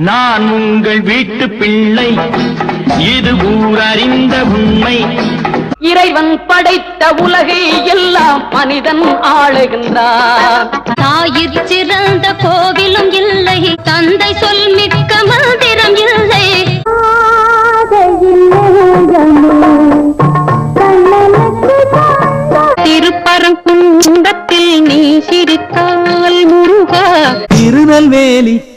நான் உங்கள் வீட்டு பிள்ளை. இது ஊரறிந்த உண்மை. இறைவன் படைத்த உலகை எல்லாம் மனிதன் ஆளுகின்றான். தாயிற் சிறந்த கோவிலும் இல்லை தந்தை சொல் மிக்க மந்திரம் இல்லை. திருப்பரங்குன்றத்தில் நீ சிரித்தால் முருகா. திருநெல்வேலி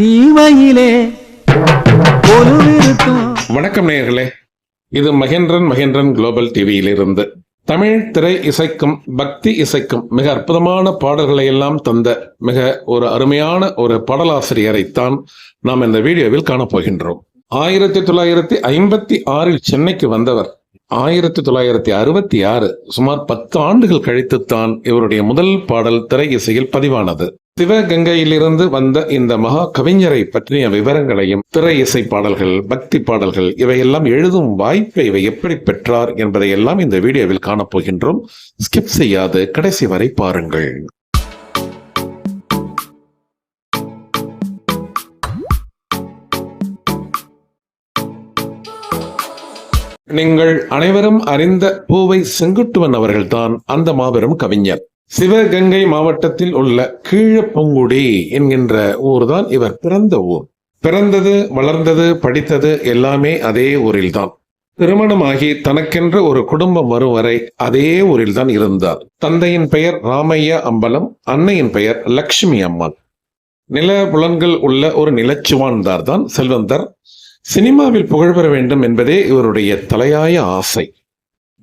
சீமையிலே வணக்கம் நேயர்களே. இது மகேந்திரன் மகேந்திரன் குளோபல் டிவியிலிருந்து தமிழ் திரை இசைக்கும் பக்தி இசைக்கும் மிக அற்புதமான பாடல்களை எல்லாம் தந்த மிக ஒரு அருமையான ஒரு பாடலாசிரியரைத்தான் நாம் இந்த வீடியோவில் காணப்போகின்றோம். ஆயிரத்தி தொள்ளாயிரத்தி ஐம்பத்தி ஆறில் சென்னைக்கு வந்தவர் ஆயிரத்தி தொள்ளாயிரத்தி அறுபத்தி ஆறு சுமார் பத்து ஆண்டுகள் கழித்துத்தான் இவருடைய முதல் பாடல் திரை இசையில் பதிவானது. சிவகங்கையிலிருந்து வந்த இந்த மகா கவிஞரை பற்றிய விவரங்களையும் திரை இசை பாடல்கள் பக்தி பாடல்கள் இவையெல்லாம் எழுதும் வாய்ப்பை இவை எப்படி பெற்றார் என்பதை எல்லாம் இந்த வீடியோவில் காணப்போகின்றோம். ஸ்கிப் செய்யாது கடைசி வரை பாருங்கள். நீங்கள் அனைவரும் அறிந்த பூவை செங்குட்டுவன் அவர்கள்தான் அந்த மாபெரும் கவிஞர். சிவகங்கை மாவட்டத்தில் உள்ள கீழப்பங்குடி என்கின்ற ஊர் தான் இவர். பிறந்த ஊர். பிறந்தது வளர்ந்தது படித்தது எல்லாமே அதே ஊரில்தான். திருமணமாகி தனக்கென்ற ஒரு குடும்பம் வரும் வரை அதே ஊரில்தான் இருந்தார். தந்தையின் பெயர் ராமையா அம்பலம் அன்னையின் பெயர் லக்ஷ்மி அம்மாள். நில புலன்கள் உள்ள ஒரு நிலச்சுவான்தார் தான் செல்வந்தர். சினிமாவில் புகழ் பெற வேண்டும் என்பதே இவருடைய தலையாய ஆசை.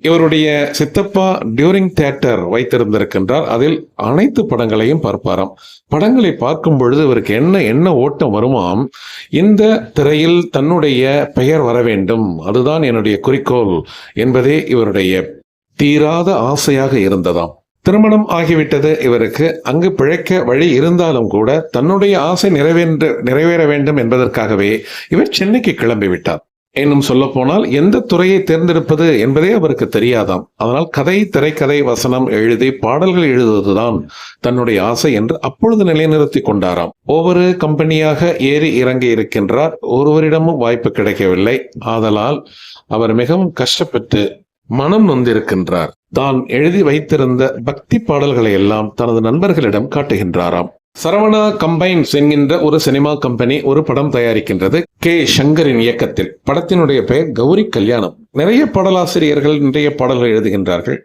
இவருடைய சித்தப்பா டியூரிங் தியேட்டர் வைத்திருந்திருக்கின்றார். அதில் அனைத்து படங்களையும் பார்ப்பாராம். படங்களை பார்க்கும் பொழுது இவருக்கு என்ன என்ன ஓட்டம் வருமாம் இந்த திரையில் தன்னுடைய பெயர் வர வேண்டும். அதுதான் என்னுடைய குறிக்கோள் என்பதே இவருடைய தீராத ஆசையாக இருந்ததாம். திருமணம் ஆகிவிட்டது. இவருக்கு அங்கு பிழைக்க வழி இருந்தாலும் கூட தன்னுடைய ஆசை நிறைவேற்ற நிறைவேற வேண்டும் என்பதற்காகவே இவர் சென்னைக்கு கிளம்பி விட்டார் இன்னும் சொல்ல போனால் எந்த துறையை தேர்ந்தெடுப்பது என்பதே அவருக்கு தெரியாதாம். அதனால் கதை திரைக்கதை வசனம் எழுதி பாடல்கள் எழுதுவதுதான் தன்னுடைய ஆசை என்று அப்பொழுது நிலைநிறுத்தி கொண்டாராம். ஒவ்வொரு கம்பெனியாக ஏறி இறங்கி இருக்கின்றார். ஒருவரிடமும் வாய்ப்பு கிடைக்கவில்லை. ஆதலால் அவர் மிகவும் கஷ்டப்பட்டு மனம் நொந்திருக்கின்றார். தான் எழுதி வைத்திருந்த பக்தி பாடல்களை எல்லாம் தனது நண்பர்களிடம் காட்டுகின்றாராம். சரவணா கம்பைன்ஸ் என்கின்ற ஒரு சினிமா கம்பெனி ஒரு படம் தயாரிக்கின்றது. கே. சங்கரின் இயக்கத்தில். படத்தினுடைய பெயர் கௌரி கல்யாணம். நிறைய பாடலாசிரியர்கள் நிறைய பாடல்கள் எழுதுகின்றார்கள்.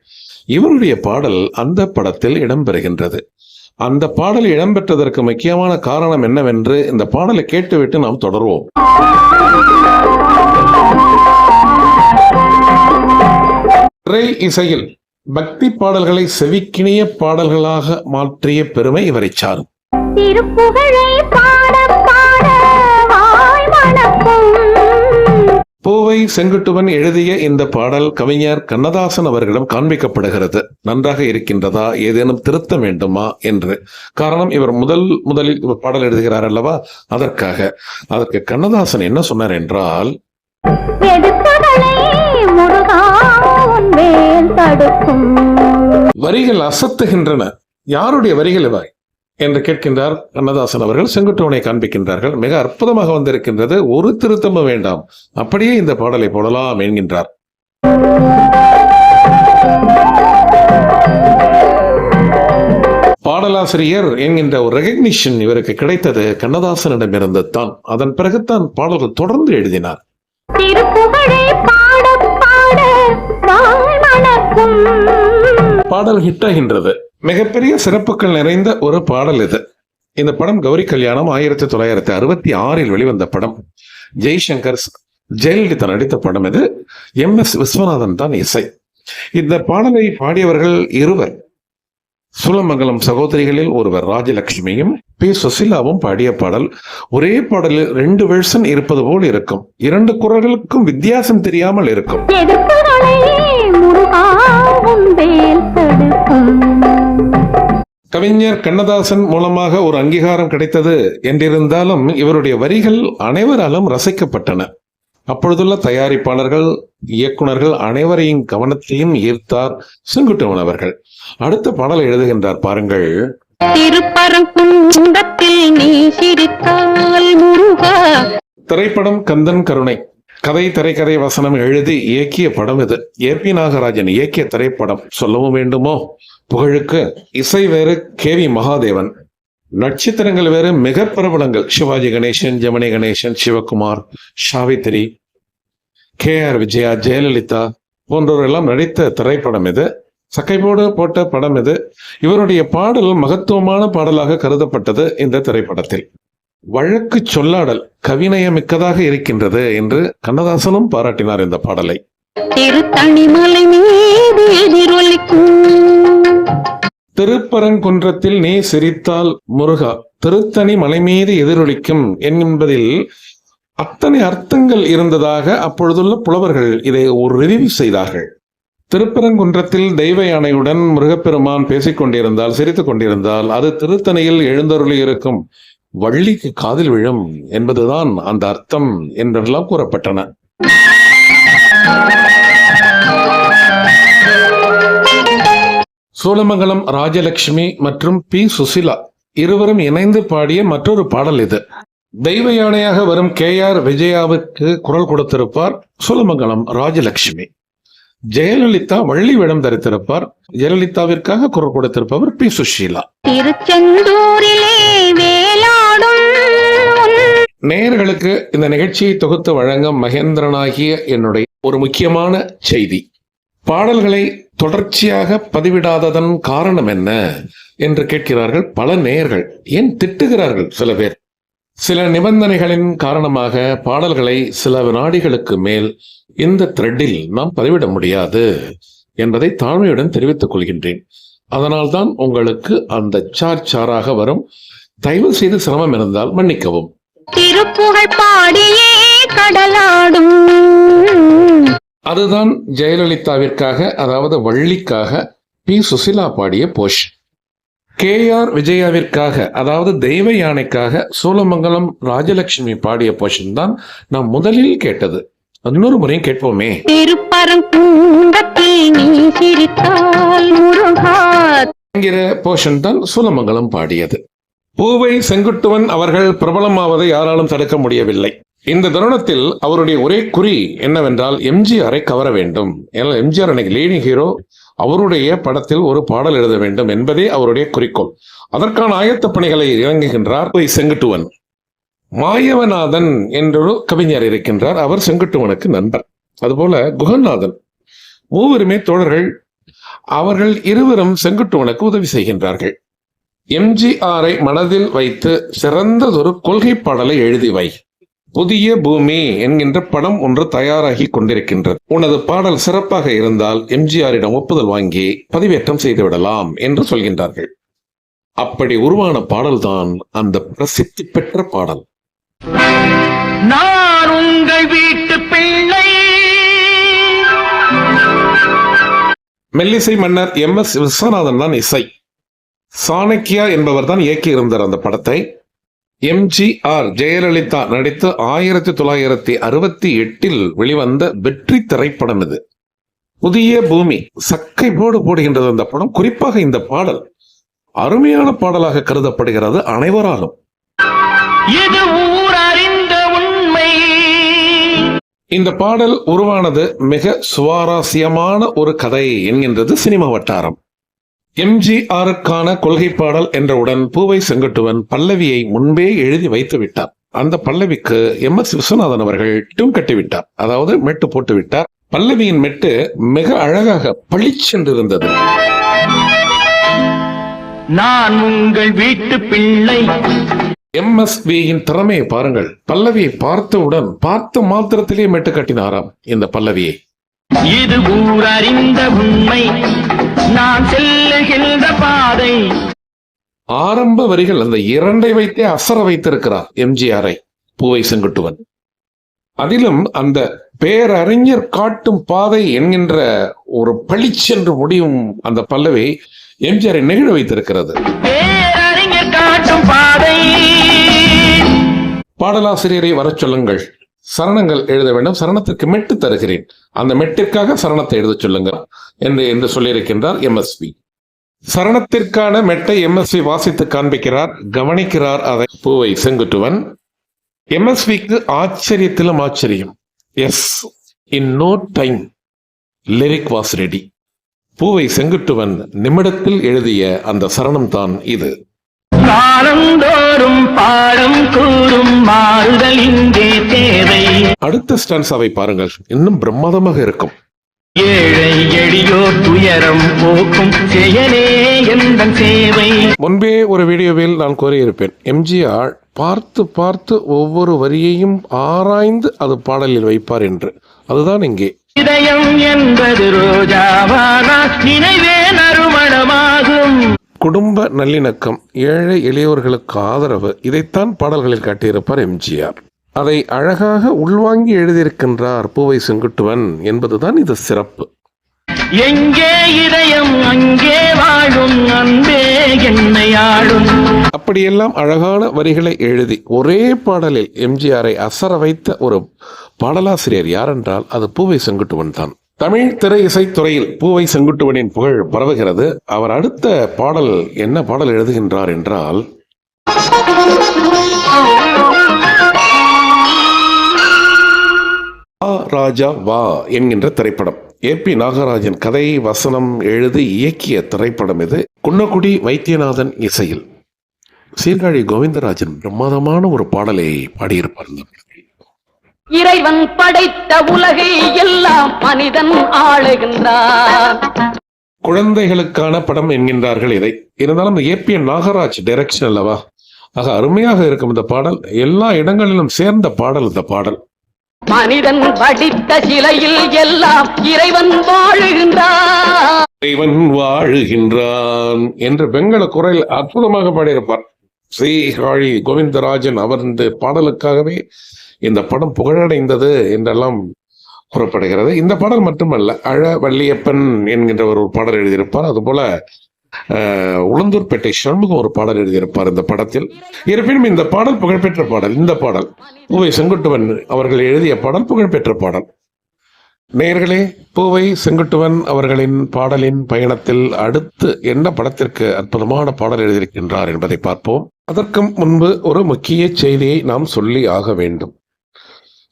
இவருடைய பாடல் அந்த படத்தில் இடம்பெறுகின்றது. அந்த பாடல் இடம்பெற்றதற்கு முக்கியமான காரணம் என்னவென்று இந்த பாடலை கேட்டுவிட்டு நாம் தொடர்வோம். திரை இசையில் பக்தி பாடல்களை செவிக்கினிய பாடல்களாக மாற்றிய பெருமை இவரை சாரும். திருப்புகழை பாட பாட வாய் மணக்கும் பூவை செங்குட்டுவன் எழுதிய இந்த பாடல் கவிஞர் கண்ணதாசன் அவர்களிடம் காண்பிக்கப்படுகிறது. நன்றாக இருக்கின்றதா? ஏதேனும் திருத்த வேண்டுமா? என்று. காரணம் இவர் முதல் முதலில் பாடல் எழுதுகிறார் அல்லவா? அதற்காக. அதற்கு கண்ணதாசன் என்ன சொன்னார் என்றால் வரிகள் அசத்துகின்றன. யாருடைய வரிகள் இவை? என்று கேட்கின்றார் கண்ணதாசன் அவர்கள். செங்குட்டுவனை காண்பிக்கின்றார்கள். மிக அற்புதமாக வந்திருக்கின்றது. ஒரு திருத்தமும் வேண்டாம். அப்படியே இந்த பாடலை போடலாம் என்கின்றார். பாடலாசிரியர் என்கின்ற ஒரு ரெகக்னிஷன் இவருக்கு கிடைத்தது கண்ணதாசனிடமிருந்து தான் அதன் பிறகுதான் பாடல்கள் தொடர்ந்து எழுதினார். பாடல் ஹிட் ஆகின்றது. மிகப்பெரிய சிறப்புகள் நிறைந்த ஒரு பாடல் இது. இந்த படம் கௌரி கல்யாணம் ஆயிரத்தி தொள்ளாயிரத்தி அறுபத்தி ஆறில் வெளிவந்த படம். ஜெய்சங்கர் ஜெயலலிதா நடித்த படம் இது. எம். எஸ். விஸ்வநாதன் தான் இசை. இந்த பாடலை பாடியவர்கள் இருவர். சுலமங்கலம் சகோதரிகளில் ஒருவர் ராஜலட்சுமியும் பி. சுசிலாவும் பாடிய பாடல். ஒரே பாடலில் ரெண்டு வெர்ஷன் இருப்பது போல் இருக்கும். இரண்டு குரல்களுக்கும் வித்தியாசம் தெரியாமல் இருக்கும். கவிஞர் கண்ணதாசன் மூலமாக ஒரு அங்கீகாரம் கிடைத்தது என்றிருந்தாலும் இவருடைய வரிகள் அனைவராலும் ரசிக்கப்பட்டன. அப்பொழுதுள்ள தயாரிப்பாளர்கள் இயக்குனர்கள் அனைவரையும் கவனத்தையும் ஈர்த்தார் செங்குட்டுவன் அவர்கள். அடுத்த பாடலை எழுதுகின்றார் பாருங்கள். திரைப்படம் கந்தன் கருணை. கதை திரைக்கதை வசனம் எழுதி இயக்கிய படம் இது. ஏ பி நாகராஜன் இயக்கிய திரைப்படம் சொல்லவும் வேண்டுமோ? புகழுக்கு இசை வேறு கே வி மகாதேவன். நட்சத்திரங்கள் வேறு மிக பிரபலங்கள். சிவாஜி கணேசன் ஜெமினி கணேசன் சிவகுமார் சாவித்திரி கே ஆர் விஜயா ஜெயலலிதா போன்றவரெல்லாம் நடித்த திரைப்படம் இது. சக்கைப்போடு போட்ட படம் இது. இவருடைய பாடல் மகத்துவமான பாடலாக கருதப்பட்டது இந்த திரைப்படத்தில். வழக்கு சொல்லாடல் கவிநயமிக்கதாக இருக்கின்றது என்று கண்ணதாசனும் பாராட்டினார் இந்த பாடலை. திருத்தணிமலை மீது எதிரொலிக்கும். திருப்பரங்குன்றத்தில் நீ சிரித்தால் முருகா திருத்தணி மலை மீது எதிரொலிக்கும் என்பதில் அத்தனை அர்த்தங்கள் இருந்ததாக அப்பொழுதுள்ள புலவர்கள் இதை ஒரு ரிவ்யூ செய்தார்கள். திருப்பரங்குன்றத்தில் தெய்வ யானையுடன் முருகப்பெருமான் பேசிக் கொண்டிருந்தால் சிரித்துக் கொண்டிருந்தால் அது திருத்தணியில் எழுந்தருளி இருக்கும் வள்ளிக்கு காதில் விழும் என்பதுதான் அந்த அர்த்தம் என்றெல்லாம் கூறப்பட்டன. சோழமங்கலம் ராஜலட்சுமி மற்றும் பி. சுசிலா இருவரும் இணைந்து பாடிய மற்றொரு பாடல் இது. தெய்வ யானையாக வரும் கே. ஆர். விஜயாவுக்கு குரல் கொடுத்திருப்பார் சோழமங்கலம் ராஜலட்சுமி ஜெயலலிதா வள்ளி வேடம் தரித்திருப்பார். ஜெயலலிதாவிற்காக குரல் கொடுத்திருப்பவர் பி. சுஷீலா. திருச்செந்தூரிலே வேலாடும் நேயர்களுக்கு இந்த நிகழ்ச்சியை தொகுத்து வழங்க மகேந்திரனாகிய என்னுடைய ஒரு முக்கியமான செய்தி. பாடல்களை தொடர்ச்சியாக பதிவிடாததன் காரணம் என்ன என்று கேட்கிறார்கள் பல நேயர்கள். ஏன் திட்டுகிறார்கள் சில பேர்? சில நிபந்தனைகளின் காரணமாக பாடல்களை சில வினாடிகளுக்கு மேல் இந்த த்ரெட்டில் நாம் பதிவிட முடியாது என்பதை தாழ்மையுடன் தெரிவித்துக் கொள்கின்றேன். அதனால்தான் உங்களுக்கு அந்த சார் சாராக வரும். தயவு செய்து சிரமம் இருந்தால் மன்னிக்கவும். திருப்புகழ் பாடியே கடலாடும். அதுதான் ஜெயலலிதாவிற்காக அதாவது வள்ளிக்காக பி. சுசிலா பாடிய போஷ். கே. ஆர். விஜயாவிற்காக அதாவது தெய்வ யானைக்காக சோழமங்கலம் ராஜலட்சுமி பாடிய போஷன் தான் நாம் முதலில் கேட்டது. இன்னொரு முறையும் கேட்போமே. என்கிற போஷன் தான் சோழமங்கலம் பாடியது. பூவை செங்குட்டுவன் அவர்கள் பிரபலமாவதை யாராலும் தடுக்க முடியவில்லை. இந்த தருணத்தில் அவருடைய ஒரே குறி என்னவென்றால் எம்ஜிஆரை கவர வேண்டும். ஏன்னா எம்ஜிஆர் அன்னைக்கு லீடிங் ஹீரோ அவருடைய படத்தில் ஒரு பாடல் எழுத வேண்டும் என்பதே அவருடைய குறிக்கோள். அதற்கான ஆயத்த பணிகளை இறங்குகின்றார் பூவை செங்குட்டுவன். மாயவநாதன் என்றொரு கவிஞர் இருக்கின்றார். அவர் செங்குட்டுவனுக்கு நண்பர். அதுபோல குகநாதன். மூவருமே தோழர்கள். அவர்கள் இருவரும் செங்குட்டுவனுக்கு உதவி செய்கின்றார்கள். எம்ஜிஆரை மனதில் வைத்து சிறந்ததொரு கொள்கை பாடலை எழுதி வை. புதிய பூமி என்கின்ற படம் ஒன்று தயாராகி கொண்டிருக்கின்றது. உனது பாடல் சிறப்பாக இருந்தால் எம்ஜிஆரிடம் ஒப்புதல் வாங்கி பதிவேற்றம் செய்து விடலாம் என்று சொல்கின்றார்கள். அப்படி உருவான பாடல்தான் அந்த பிரசித்தி பெற்ற பாடல். நான் உங்கள் வீட்டு பிள்ளை. மெல்லிசை மன்னர் எம் எஸ் விஸ்வநாதன் தான் இசை. சாணக்கியா என்பவர் தான் இயக்கியிருந்தார் அந்த படத்தை. எம்ஜிஆர் ஜெயலலிதா நடித்து ஆயிரத்தி தொள்ளாயிரத்தி அறுபத்தி எட்டில் வெளிவந்த வெற்றி திரைப்படம் இது. புதிய பூமி சக்கை போடு போடுகின்றது அந்த படம். குறிப்பாக இந்த பாடல் அருமையான பாடலாக கருதப்படுகிறது அனைவராலும். இது ஊர் அறிந்த உண்மை. இந்த பாடல் உருவானது மிக சுவாரஸ்யமான ஒரு கதை என்கின்றது சினிமா வட்டாரம். எம்ஜிஆருக்கான கொள்கை பாடல் என்றவுடன் பூவை செங்குட்டுவன் பல்லவியை முன்பே எழுதி வைத்து விட்டார். அந்த பல்லவிக்கு எம் எஸ் விஸ்வநாதன் அவர்கள் டியூன் கட்டி விட்டார். அதாவது மெட்டு போட்டு விட்டார். பல்லவியின் மெட்டு மிக அழகாக பளிச்சென்றிருந்தது நான் உங்கள் வீட்டு பிள்ளை. எம்எஸ்வியின் திறமையை பாருங்கள். பல்லவியை பார்த்தவுடன் பார்த்த மாத்திரத்திலே மெட்டு கட்டினாராம் இந்த பல்லவியை. இது ஊர் அறிந்த உண்மை. நான் செல்லுகின்ற பாதை. ஆரம்ப வரிகள் அந்த இரண்டை வைத்தே அசர வைத்திருக்கிறார் எம்ஜிஆரை பூவை செங்குட்டுவன். அதிலும் அந்த பேரறிஞர் காட்டும் பாதை என்கின்ற ஒரு பளிச்சென்று முடியும் அந்த பல்லவி எம்ஜிஆரை நெகிழ வைத்திருக்கிறது. காட்டும் பாதை பாடலாசிரியரை வரச் சொல்லுங்கள். சரணங்கள் எழுத வேண்டும். சரணத்திற்கு மெட்டு தருகிறேன். அந்த மெட்டிற்காக சரணத்தை எழுதச் சொல்லுங்கள் என்று என்று சொல்லியிருக்கின்றார் எம்எஸ்பி சரணத்திற்கான மெட்டை எம்எஸ்வி வாசித்து காண்பிக்கிறார். கவனிக்கிறார் அதை. பூவை செங்குட்டுவன். எம்எஸ்விக்கு ஆச்சரியத்திலும் ஆச்சரியம். Yes in no time lyric was ready Poovai Senguttuvan நிமிடத்தில் எழுதிய அந்த சரணம் தான் இது. காலந்தோறும் பாடம் கூறும் மாறுதல் இங்கே தேவை. அடுத்த ஸ்டான்ஸாவை பாருங்கள். இன்னும் பிரம்மாதமாக இருக்கும். ஏழை எளியோர் துயரம் போக்கும் செயலே எந்த சேவை. முன்பே ஒரு வீடியோவில் நான் கூறியிருப்பேன். எம்ஜிஆர் பார்த்து பார்த்து ஒவ்வொரு வரியையும் ஆராய்ந்து அது பாடலில் வைப்பார் என்று. அதுதான் இங்கே. இதயம் என்பது ரோஜாவானா நினைவே நறுமணமாகும். குடும்ப நல்லிணக்கம் ஏழை எளியவர்களுக்கு ஆதரவு இதைத்தான் பாடல்களில் காட்டியிருப்பார் எம்ஜிஆர். அதை அழகாக உள்வாங்கி எழுதியிருக்கின்றார் பூவை செங்குட்டுவன் என்பதுதான் இது சிறப்பு. எங்கே இதயம் அங்கே வாழும் அன்பே என்னை ஆளும். அப்படியெல்லாம் அழகான வரிகளை எழுதி ஒரே பாடலில் எம்ஜிஆரை அசர வைத்த ஒரு பாடலாசிரியர் யாரென்றால் அது பூவை செங்குட்டுவன் தான் தமிழ் திரை இசைத்துறையில் பூவை செங்குட்டுவனின் புகழ் பரவுகிறது. அவர் அடுத்த பாடல் என்ன பாடல் எழுதுகின்றார் என்றால் வா ராஜா வா என்கின்ற திரைப்படம். ஏ பி நாகராஜன் கதை வசனம் எழுதி இயக்கிய திரைப்படம் இது. குன்னக்குடி வைத்தியநாதன் இசையில். சீர்காழி கோவிந்தராஜன் பிரமாதமான ஒரு பாடலை பாடியிருப்பார். இந்த இறைவன் படைத்த உலகை எல்லாம் மனிதன் ஆளுகின்றான். குழந்தைகளுக்கான படம் என்கின்றார்கள் இதை. இருந்தாலும் ஏ பி நாகராஜ் டைரக்ஷன் அல்லவா? ஆக அருமையாக இருக்கும் இந்த பாடல். எல்லா இடங்களிலும் சேர்ந்த பாடல் இந்த பாடல். மனிதன் படித்த சிலையில் எல்லாம் இறைவன் வாழுகின்றான். இறைவன் வாழுகின்றான் என்று பெங்கள குரல் அற்புதமாக பாடியிருப்பார். ஸ்ரீகாழி கோவிந்தராஜன் அவர் இந்த பாடலுக்காகவே இந்த படம் புகழடைந்தது என்றெல்லாம் கூறப்படுகிறது. இந்த பாடல் மட்டுமல்ல அழ வள்ளியப்பன் என்கின்ற ஒரு பாடல் எழுதியிருப்பார். அதுபோல உளுந்தூர்பேட்டை சண்முகம் ஒரு பாடல் எழுதியிருப்பார் இந்த படத்தில். இருப்பினும் இந்த பாடல் புகழ்பெற்ற பாடல் இந்த பாடல் உவை செங்குட்டுவன் அவர்கள் எழுதிய பாடல் புகழ்பெற்ற பாடல். நேர்களே பூவை செங்குட்டுவன் அவர்களின் பாடலின் பயணத்தில் அடுத்து என்ன படத்திற்கு அற்புதமான பாடல் எழுதியிருக்கின்றார் என்பதை பார்ப்போம். அதற்கும் முன்பு ஒரு முக்கிய செய்தியை நாம் சொல்லி ஆக வேண்டும்.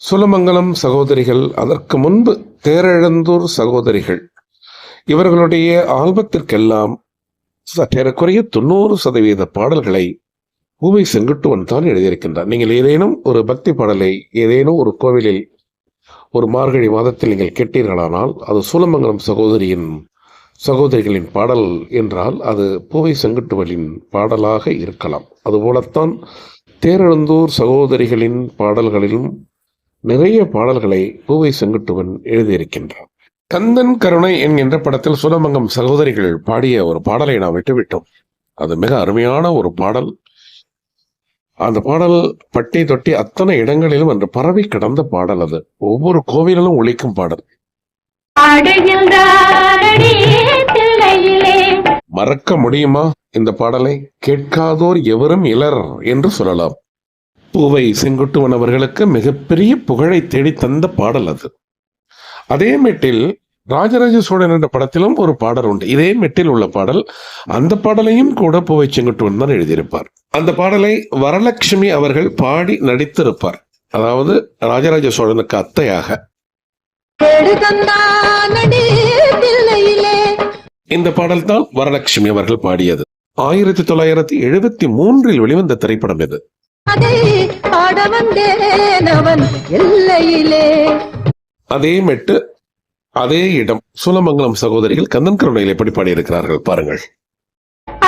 சுலமங்கலம் சகோதரிகள் அதற்கு முன்பு தேரெழுந்தூர் சகோதரிகள் இவர்களுடைய ஆல்பத்திற்கெல்லாம் சற்றேறக்குறைய தொண்ணூறு சதவீத பாடல்களை பூவை செங்குட்டுவன் தான் எழுதியிருக்கின்றார். நீங்கள் ஏதேனும் ஒரு பக்தி பாடலை ஏதேனும் ஒரு கோவிலில் ஒரு மார்கழி மாதத்தில் நீங்கள் கேட்டீர்களானால் அது சூலமங்கலம் சகோதரியின் சகோதரிகளின் பாடல் என்றால் அது பூவை செங்குட்டுவலின் பாடலாக இருக்கலாம். அதுபோலத்தான் தேரழந்தூர் சகோதரிகளின் பாடல்களிலும் நிறைய பாடல்களை பூவை செங்குட்டுவன் எழுதியிருக்கின்றார் கந்தன் கருணை என்கின்ற படத்தில் சுலமங்கம் சகோதரிகள் பாடிய ஒரு பாடலை நாம் விட்டுவிட்டோம். அது மிக அருமையான ஒரு பாடல். அந்த பாடல் பட்டி தொட்டி அத்தனை இடங்களிலும் அன்று பரவி கிடந்த பாடல் அது. ஒவ்வொரு கோவிலிலும் ஒலிக்கும் பாடல். மறக்க முடியுமா இந்த பாடலை? கேட்காதோர் எவரும் இலர் என்று சொல்லலாம். பூவை செங்குட்டுவன் அவர்களுக்கு மிகப்பெரிய புகழை தேடி தந்த பாடல் அது. அதே மெட்டில் ராஜராஜ சோழன் என்ற படத்திலும் ஒரு பாடல் உண்டு. இதே மெட்டில் உள்ள பாடல். அந்த பாடலையும் கூட பூவை செங்குட்டுவன் தான் எழுதியிருப்பார். அந்த பாடலை வரலட்சுமி அவர்கள் பாடி நடித்திருப்பார். அதாவது ராஜராஜ சோழனுக்கு அத்தையாக. இந்த பாடல் தான் வரலட்சுமி அவர்கள் பாடியது. ஆயிரத்தி தொள்ளாயிரத்தி எழுபத்தி மூன்றில் வெளிவந்த திரைப்படம் இது. அதே மெட்டு அதே இடம் சூலமங்கலம் சகோதரிகள் கந்தன் கருணையில் எப்படி பாடியிருக்கிறார்கள் பாருங்கள்.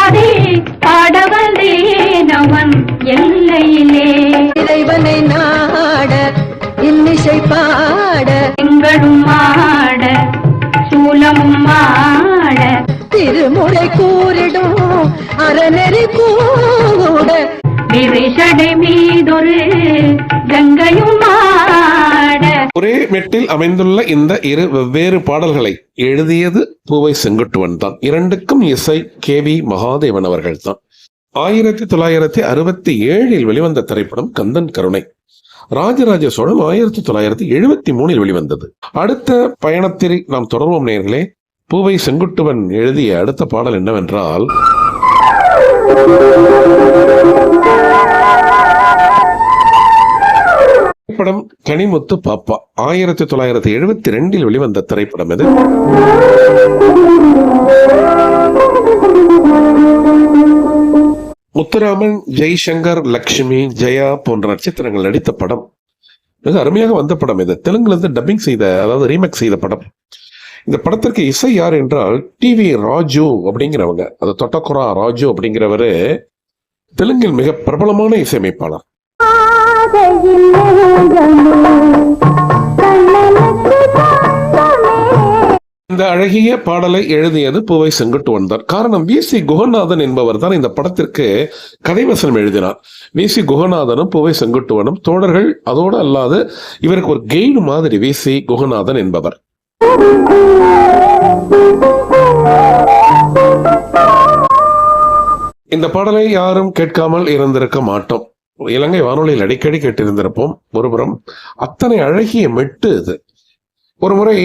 அதை பாட வந்தேன் அவன் எல்லையிலே. இறைவனை நாட இன்னிசை பாட எங்களும் ஆட சூலமும் ஆட. திருமுறை கூறிடும் அறநெறி கூட விரிசடை மீதொரு கங்கையும் ஆட. ஒரே மெட்டில் அமைந்துள்ள இந்த இரு வெவ்வேறு பாடல்களை எழுதியது பூவை செங்குட்டுவன் தான். இரண்டுக்கும் இசை கே வி மகாதேவன் அவர்கள் தான் ஆயிரத்தி தொள்ளாயிரத்தி அறுபத்தி ஏழில் வெளிவந்த திரைப்படம் கந்தன் கருணை. ராஜராஜ சோழன் ஆயிரத்தி தொள்ளாயிரத்தி எழுபத்தி மூணில் வெளிவந்தது. அடுத்த பயணத்தில் நாம் தொடர்வோம் நேர்களே. பூவை செங்குட்டுவன் எழுதிய அடுத்த பாடல் என்னவென்றால் திரைப்படம் கனிமுத்து பாப்பா. ஆயிரத்தி தொள்ளாயிரத்தி எழுபத்தி ரெண்டில் வெளிவந்த திரைப்படம் இது முத்துராமன் ஜெய்சங்கர் லக்ஷ்மி ஜெயா போன்ற நட்சத்திரங்கள் நடித்த படம். மிக அருமையாக வந்த படம் இது. தெலுங்குல இருந்து டப்பிங் செய்த அதாவது ரீமேக் செய்த படம். இந்த படத்திற்கு இசை யார் என்றால் டிவி ராஜு அப்படிங்கிறவங்க. அது தொட்டக்குரா ராஜு அப்படிங்கிறவரு. தெலுங்கில் மிக பிரபலமான இசையமைப்பாளர். இந்த அழகிய பாடலை எழுதியது பூவை செங்குட்டுவன் தான் காரணம் வி. சி. குகநாதன் என்பவர் தான் இந்த படத்திற்கு கதைவசனம் எழுதினார். வி. சி. குகநாதனும் பூவை செங்குட்டுவனும் தோழர்கள் அதோடு அல்லாது இவருக்கு ஒரு கெய்டு மாதிரி வி. சி. குகநாதன் என்பவர். இந்த பாடலை யாரும் கேட்காமல் இருந்திருக்க மாட்டோம். இலங்கை வானொலியில் அடிக்கடி கேட்டிருந்திருப்போம். ஒருபுறம் அத்தனை அழகிய மெட்டு இது. ஒரு முறை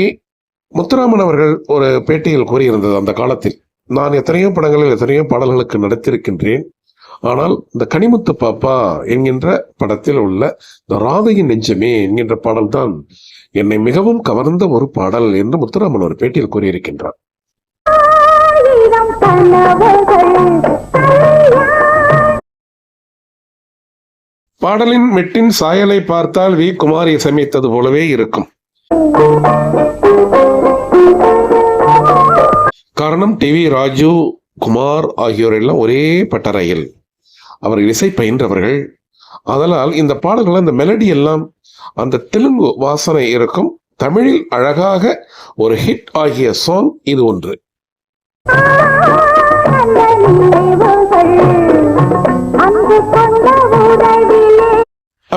முத்துராமன் அவர்கள் ஒரு பேட்டியில் கூறியிருந்தது அந்த காலத்தில் நான் எத்தனையோ படங்களில் எத்தனையோ பாடல்களுக்கு நடித்திருக்கின்றேன். ஆனால் இந்த கனிமுத்து பாப்பா என்கின்ற படத்தில் உள்ள இந்த ராதையின் நெஞ்சமே என்கின்ற பாடல்தான் என்னை மிகவும் கவர்ந்த ஒரு பாடல் என்று முத்துராமன் ஒரு பேட்டியில் கூறியிருக்கின்றார். பாடலின் மெட்டின் சாயலை பார்த்தால் வி. குமார் இசையமைத்தது போலவே இருக்கும். காரணம் டி. வி. ராஜு குமார் ஆகியோர் எல்லாம் ஒரே பட்டறையில். அவர்கள் இசை பயின்றவர்கள். அதனால் இந்த பாடல்கள் அந்த மெலடி எல்லாம் அந்த தெலுங்கு வாசனை இருக்கும். தமிழில் அழகாக ஒரு ஹிட் ஆகிய சாங் இது ஒன்று.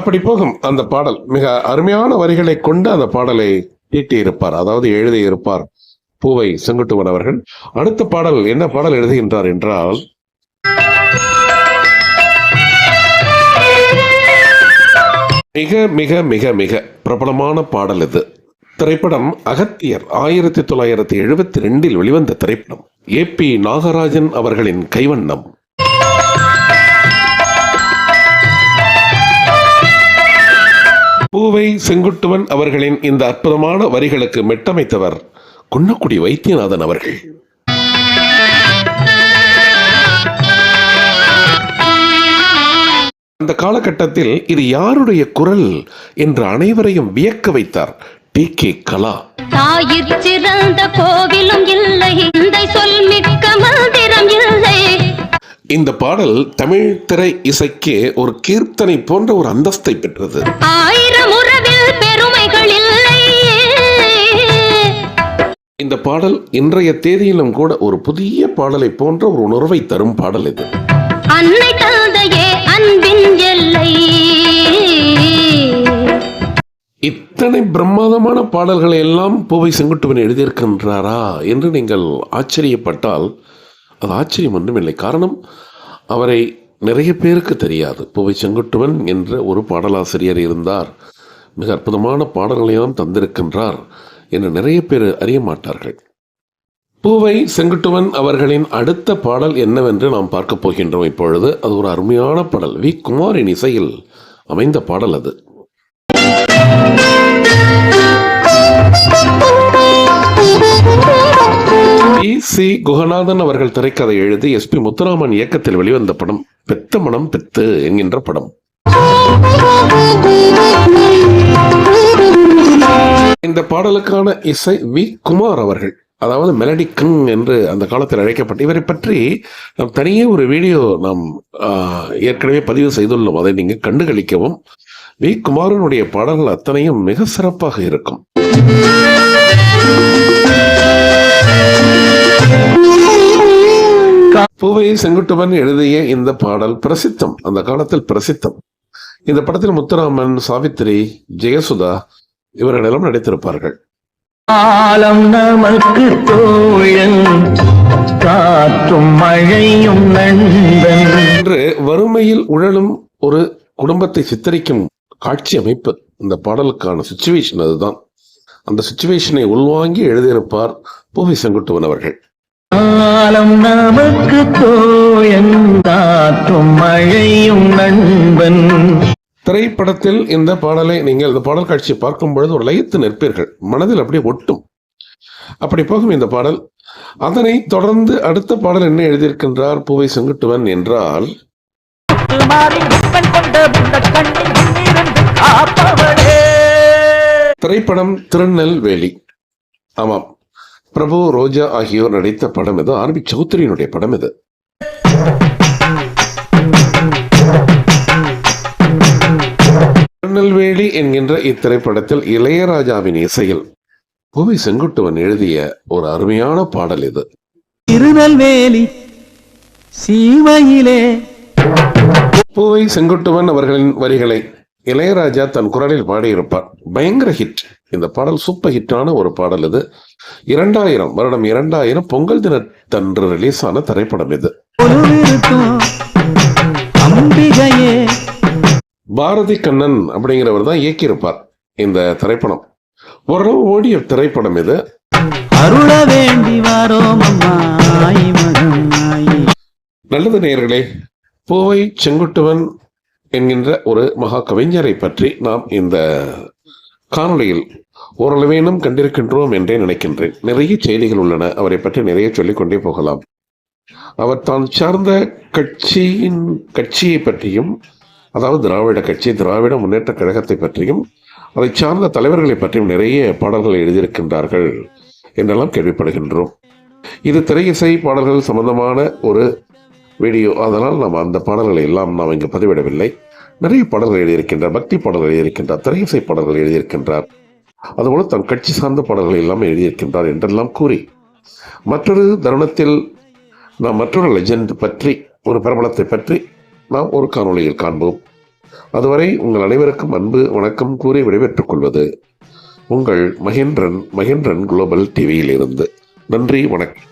அப்படி போகும். அந்த பாடல் மிக அருமையான வரிகளை கொண்டு அந்த பாடலை தீட்டியிருப்பார் அதாவது எழுதியிருப்பார் பூவை செங்குட்டுவன் அவர்கள். அடுத்த பாடல் என்ன பாடல் எழுதுகின்றார் என்றால் மிக மிக மிக மிக பிரபலமான பாடல் இது. திரைப்படம் அகத்தியர் ஆயிரத்தி தொள்ளாயிரத்தி எழுபத்தி ரெண்டில் வெளிவந்த திரைப்படம். ஏ பி நாகராஜன் அவர்களின் கைவண்ணம். பூவை செங்குட்டுவன் அவர்களின் இந்த அற்புதமான வரிகளுக்கு மெட்டமைத்தவர் குன்னக்குடி வைத்தியநாதன் அவர்கள். அந்த காலகட்டத்தில் இது யாருடைய குரல் என்று அனைவரையும் வியக்க வைத்தார் டி கே கலா. தாயிற் சிறந்த கோவிலும் இல்லை இந்த சொல் மிக்க மந்திரம் இல்லை. இந்த பாடல் தமிழ் திரை இசைக்கு ஒரு கீர்த்தனை போன்ற ஒரு அந்தஸ்தை பெற்றது. ஆயிரம் உறவில் பெருமைகள் இல்லை. இந்த பாடல் இன்றைய தேதியிலும் கூட ஒரு புதிய பாடலை போன்ற ஒரு உணர்வை தரும் பாடல் இது. அன்னை தந்தையே அன்பின் எல்லை. இத்தனை பிரம்மாதமான பாடல்களை எல்லாம் பூவை செங்குட்டுவன் எழுதியிருக்கின்றாரா என்று நீங்கள் ஆச்சரியப்பட்டால் அது ஆச்சரியம் ஒன்றுமில்லை காரணம் அவரை நிறைய பேருக்கு தெரியாது. பூவை செங்குட்டுவன் என்ற ஒரு பாடலாசிரியர் இருந்தார். மிக அற்புதமான பாடல்களையெல்லாம் தந்திருக்கின்றார் என்று நிறைய பேர் அறிய மாட்டார்கள். பூவை செங்குட்டுவன் அவர்களின் அடுத்த பாடல் என்னவென்று நாம் பார்க்க போகின்றோம் இப்பொழுது. அது ஒரு அருமையான பாடல். வி. குமாரின் இசையில் அமைந்த பாடல் அது. சி. குகநாதன் அவர்கள் திரைக்கதை எழுதி எஸ். பி. முத்துராமன் இயக்கத்தில் வெளிவந்த படம் பெத்த மனம் பெத்து என்கின்ற படம். இந்த பாடலுக்கான இசை வி. குமார் அவர்கள் அதாவது மெலடி கிங் என்று அந்த காலத்தில் அழைக்கப்பட்ட இவரை பற்றி நாம் தனியே ஒரு வீடியோ நாம் ஆஹ், ஏற்கனவே பதிவு செய்துள்ளோம். அதை நீங்கள் கண்டுகளிக்கவும். வி. குமாரனுடைய பாடல்கள் அத்தனையும் மிக சிறப்பாக இருக்கும். பூவை செங்குட்டுவன் எழுதிய இந்த பாடல் பிரசித்தம். அந்த காலத்தில் பிரசித்தம். இந்த படத்தில் முத்துராமன் சாவித்திரி ஜெயசுதா இவர்களெல்லாம் நடித்திருப்பார்கள். காலம் நமக்கு தோழன் காற்றும் மழையும் நண்பன். என்று வறுமையில் உழலும் ஒரு குடும்பத்தை சித்தரிக்கும் காட்சி அமைப்பு. இந்த பாடலுக்கான சுச்சுவேஷன் அதுதான். அந்த சுச்சுவேஷனை உள்வாங்கி எழுதியிருப்பார் பூவி செங்குட்டுவன் அவர்கள். காலம் நமக்கு காற்றும் மழையும் நண்பன். திரைப்படத்தில் இந்த பாடலை நீங்கள் இந்த பாடல் காட்சியை பார்க்கும் பொழுது ஒரு லயித்து நிற்பீர்கள். மனதில் அப்படியே ஒட்டும். அப்படி போகும் இந்த பாடல். அதனை தொடர்ந்து அடுத்த பாடல் என்ன எழுதியிருக்கின்றார் பூவை செங்குட்டுவன் என்றால் திரைப்படம் திருநெல்வேலி. ஆமாம். பிரபு ரோஜா ஆகியோர் நடித்த படம் இது. ஆர்பி சௌத்ரியினுடைய படம் இது. திருநெல்வேலி என்கின்ற இத்திரைப்படத்தில் இளையராஜாவின் இசையில் புவி செங்குட்டுவன் எழுதிய ஒரு அருமையான பாடல் இது. திருநெல்வேலி சீமையிலே. பூவை செங்குட்டுவன் அவர்களின் வரிகளை இளையராஜா தன் குரலில் பாடியிருப்பார். பயங்கர ஹிட் இந்த பாடல் சூப்பர் ஹிட்டான ஒரு பாடல் இது. இரண்டாயிரம் வருடம் இரண்டாயிரம் பொங்கல் தினத்தன்று ரிலீஸ் ஆன திரைப்படம் இது. பாரதி கண்ணன் அப்படிங்கிறவர் தான் இயக்கியிருப்பார் இந்த திரைப்படம். ஓரளவு ஓடிய திரைப்படம் இது. அருள வேண்டி வாரோம் நல்லது நேர்களே பூவை செங்குட்டுவன் என்கின்ற ஒரு மகா கவிஞரை பற்றி நாம் இந்த காணொளியில் ஓரளவேனும் கண்டிருக்கின்றோம் என்றே நினைக்கின்றேன். நிறைய செய்திகள் உள்ளன. அவரை பற்றி நிறைய சொல்லிக்கொண்டே போகலாம். அவர் தான் சார்ந்த கட்சியின் கட்சியை பற்றியும் அதாவது திராவிட கட்சி திராவிட முன்னேற்ற கழகத்தை பற்றியும் அதை சார்ந்த தலைவர்களை பற்றியும் நிறைய பாடல்களை எழுதியிருக்கின்றார்கள் என்றெல்லாம் கேள்விப்படுகின்றோம். இது திரையிசை பாடல்கள் சம்பந்தமான ஒரு வீடியோ. அதனால் நாம் அந்த பாடல்களை எல்லாம் நாம் இங்கு பதிவிடவில்லை. நிறைய பாடல்கள் எழுதியிருக்கின்றார் பக்தி பாடல்கள் எழுதியிருக்கின்றார் திரையிசை பாடல்கள் எழுதியிருக்கின்றார். அதுபோல தன் கட்சி சார்ந்த பாடல்கள் எல்லாம் எழுதியிருக்கின்றார் என்றெல்லாம் கூறி மற்றொரு தருணத்தில் நாம் மற்றொரு லெஜெண்ட் பற்றி ஒரு பிரபலத்தை பற்றி நாம் ஒரு காணொளியில் காண்போம். அதுவரை உங்கள் அனைவருக்கும் அன்பு வணக்கம் கூறி விடைபெற்றுக் கொள்வது உங்கள் மகேந்திரன் மகேந்திரன் குளோபல் டிவியில் இருந்து நன்றி வணக்கம்.